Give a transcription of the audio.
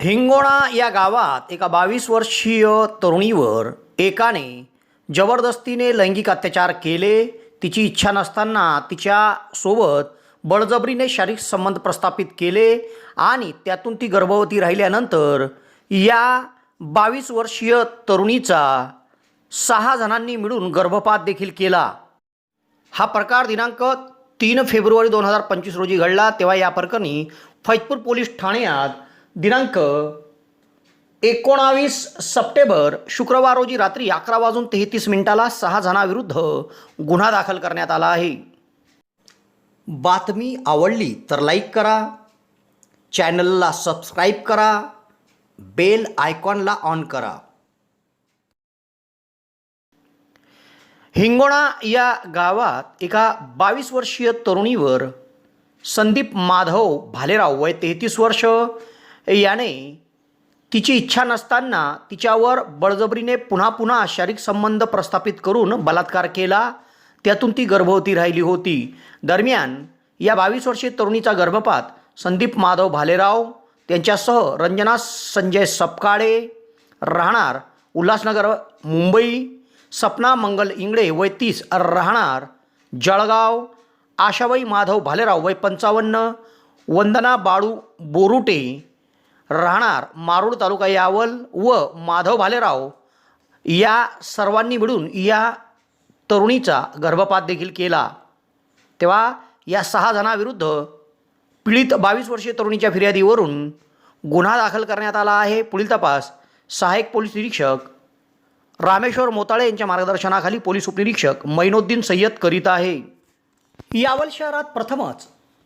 हिंगोणा या गावात एका बावीस वर्षीय तरुणीवर एकाने जबरदस्तीने लैंगिक अत्याचार केले. तिची इच्छा नसताना तिच्यासोबत बळजबरीने शारीरिक संबंध प्रस्थापित केले आणि त्यातून ती गर्भवती राहिल्यानंतर या बावीस वर्षीय तरुणीचा सहा जणांनी मिळून गर्भपात देखील केला. हा प्रकार दिनांक तीन फेब्रुवारी दोन हजार पंचवीस रोजी घडला. तेव्हा या प्रकरणी फैजपूर पोलीस ठाण्यात दिनांक एकोणावीस सप्टेंबर शुक्रवार रोजी रात्री अकरा वाजून तेहतीस मिनिटाला सहा जणांविरुद्ध गुन्हा दाखल करण्यात आला आहे. बातमी आवडली तर लाईक करा चॅनलला सबस्क्राईब करा बेल आयकॉनला ऑन करा. हिंगोणा या गावात एका बावीस वर्षीय तरुणीवर संदीप माधव भालेराव वय तेहतीस वर्ष याने तिची इच्छा नसताना तिच्यावर बळजबरीने पुन्हा पुन्हा शारीरिक संबंध प्रस्थापित करून बलात्कार केला. त्यातून ती गर्भवती राहिली होती. दरम्यान या बावीस वर्षीय तरुणीचा गर्भपात संदीप माधव भालेराव त्यांच्यासह रंजना संजय सपकाळे राहणार उल्हासनगर मुंबई सपना मंगल इंगळे वय तीस राहणार जळगाव आशाबाई माधव भालेराव वय पंचावन्न वंदना बाळू बोरुटे राहणार मारूड तालुका यावल व माधव भालेराव या सर्वांनी मिळून या तरुणीचा गर्भपात देखील केला. तेव्हा या सहा जणांविरुद्ध पीडित बावीस वर्षीय तरुणीच्या फिर्यादीवरून गुन्हा दाखल करण्यात आला आहे. पुढील तपास सहाय्यक पोलीस निरीक्षक रामेश्वर मोताळे यांच्या मार्गदर्शनाखाली पोलीस उपनिरीक्षक मैनोद्दीन सय्यद करीत आहे. यावल शहरात प्रथमच